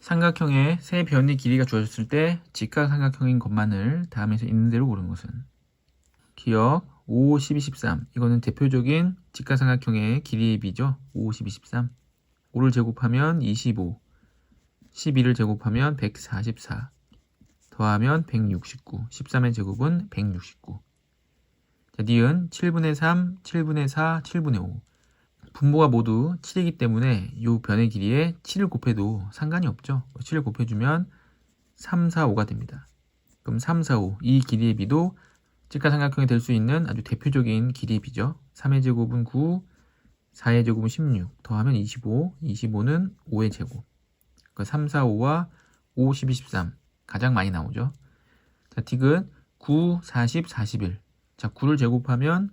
삼각형의 세 변의 길이가 주어졌을 때 직각 삼각형인 것만을 다음에서 있는 대로 고르는 것은 기억 5, 12, 13 이거는 대표적인 직각 삼각형의 길이의 비죠. 5, 12, 13 5를 제곱하면 25 12를 제곱하면 144 더하면 169 13의 제곱은 169 자, 니은 7분의 3, 7분의 4, 7분의 5 분모가 모두 7이기 때문에 이 변의 길이에 7을 곱해도 상관이 없죠. 7을 곱해주면 3, 4, 5가 됩니다. 그럼 3, 4, 5. 이 길이의 비도 직각삼각형이 될 수 있는 아주 대표적인 길이의 비죠. 3의 제곱은 9, 4의 제곱은 16, 더하면 25, 25는 5의 제곱. 그 3, 4, 5와 5, 12, 13 가장 많이 나오죠. 자, 딕은 9, 40, 41. 자, 9를 제곱하면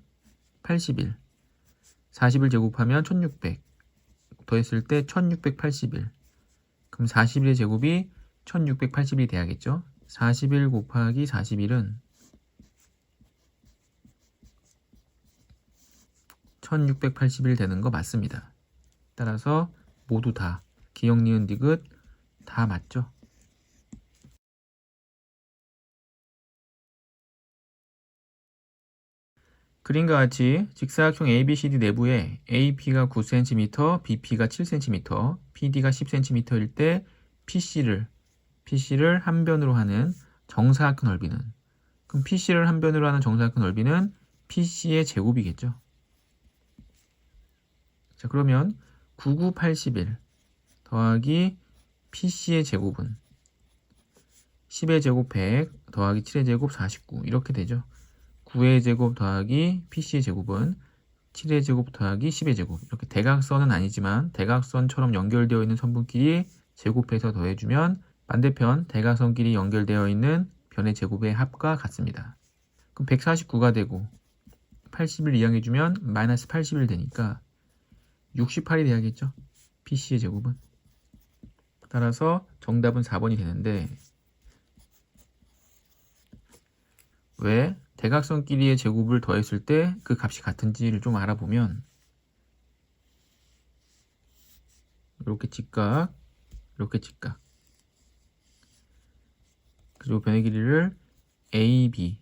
81. 40을 제곱하면 1600 더했을 때 1681 그럼 41의 제곱이 1681이 돼야겠죠? 41 곱하기 41은 1681 되는 거 맞습니다. 따라서 모두 다 기억 니은 디귿 다 맞죠 그림과 같이 직사각형 ABCD 내부에 AP가 9cm, BP가 7cm, PD가 10cm일 때 PC를 PC를 한 변으로 하는 정사각형 넓이는 그럼 PC를 한 변으로 하는 정사각형 넓이는 PC의 제곱이겠죠. 자 그러면 9981 더하기 PC의 제곱은 10의 제곱 100 더하기 7의 제곱 49 이렇게 되죠. 9의 제곱 더하기 PC의 제곱은 7의 제곱 더하기 10의 제곱 이렇게 대각선은 아니지만 대각선처럼 연결되어 있는 선분끼리 제곱해서 더해주면 반대편 대각선끼리 연결되어 있는 변의 제곱의 합과 같습니다. 그럼 149가 되고 80을 이항해주면 마이너스 81 되니까 68이 돼야겠죠? PC의 제곱은 따라서 정답은 4번이 되는데 왜 대각선끼리의 제곱을 더했을 때 그 값이 같은지를 좀 알아보면 이렇게 직각, 이렇게 직각 그리고 변의 길이를 AB,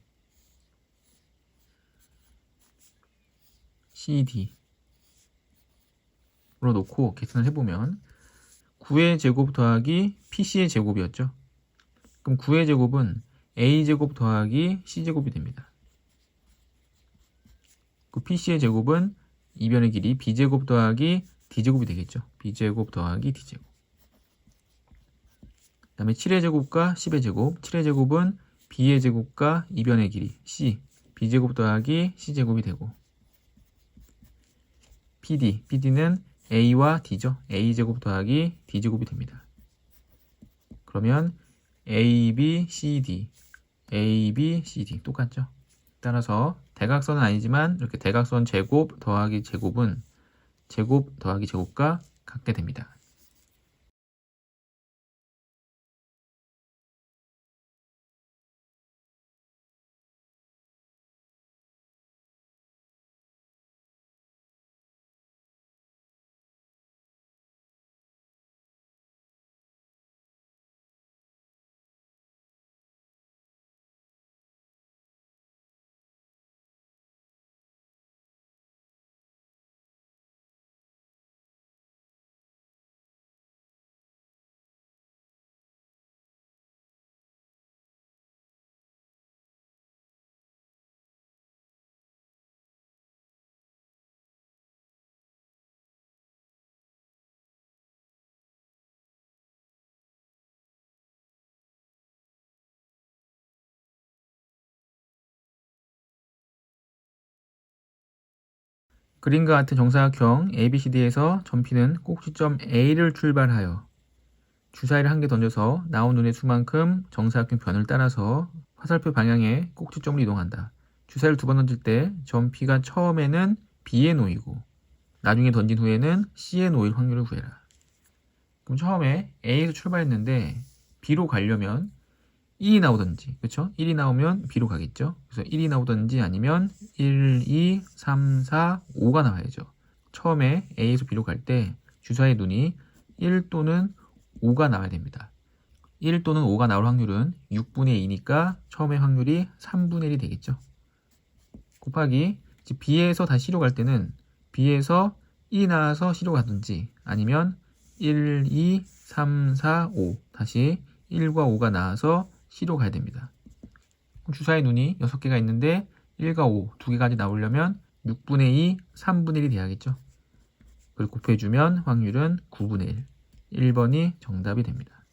CD 로 놓고 계산을 해보면 9의 제곱 더하기 PC의 제곱이었죠. 그럼 9의 제곱은 a제곱 더하기 c제곱이 됩니다. 그 pc의 제곱은 이변의 길이 b제곱 더하기 d제곱이 되겠죠. b제곱 더하기 d제곱. 그 다음에 7의 제곱과 10의 제곱, 7의 제곱은 b의 제곱과 이변의 길이 c, b제곱 더하기 c제곱이 되고 pd, pd는 a와 d죠. a제곱 더하기 d제곱이 됩니다. 그러면 a, b, c, d A, B, C, D 똑같죠? 따라서 대각선은 아니지만 이렇게 대각선 제곱 더하기 제곱은 제곱 더하기 제곱과 같게 됩니다. 그림과 같은 정사각형 ABCD에서 점피는 꼭지점 A를 출발하여 주사위를 한 개 던져서 나온 눈의 수만큼 정사각형 변을 따라서 화살표 방향의 꼭지점으로 이동한다. 주사위를 두 번 던질 때점 P가 처음에는 B에 놓이고 나중에 던진 후에는 C에 놓일 확률을 구해라. 그럼 처음에 A에서 출발했는데 B로 가려면 1이 나오든지 그렇죠? 1이 나오면 B로 가겠죠. 그래서 1이 나오든지 아니면 1, 2, 3, 4, 5가 나와야죠. 처음에 A에서 B로 갈 때 주사의 눈이 1 또는 5가 나와야 됩니다. 1 또는 5가 나올 확률은 6분의 2니까 처음에 확률이 3분의 1이 되겠죠. 곱하기 B에서 다시 C로 갈 때는 B에서 1이 나와서 C로 가든지 아니면 1, 2, 3, 4, 5 다시 1과 5가 나와서 C로 가야 됩니다. 주사의 눈이 6개가 있는데 1과 5두 개까지 나오려면 6분의 2, 3분의 1이 돼야겠죠. 그걸 곱해주면 확률은 9분의 1. 1번이 정답이 됩니다.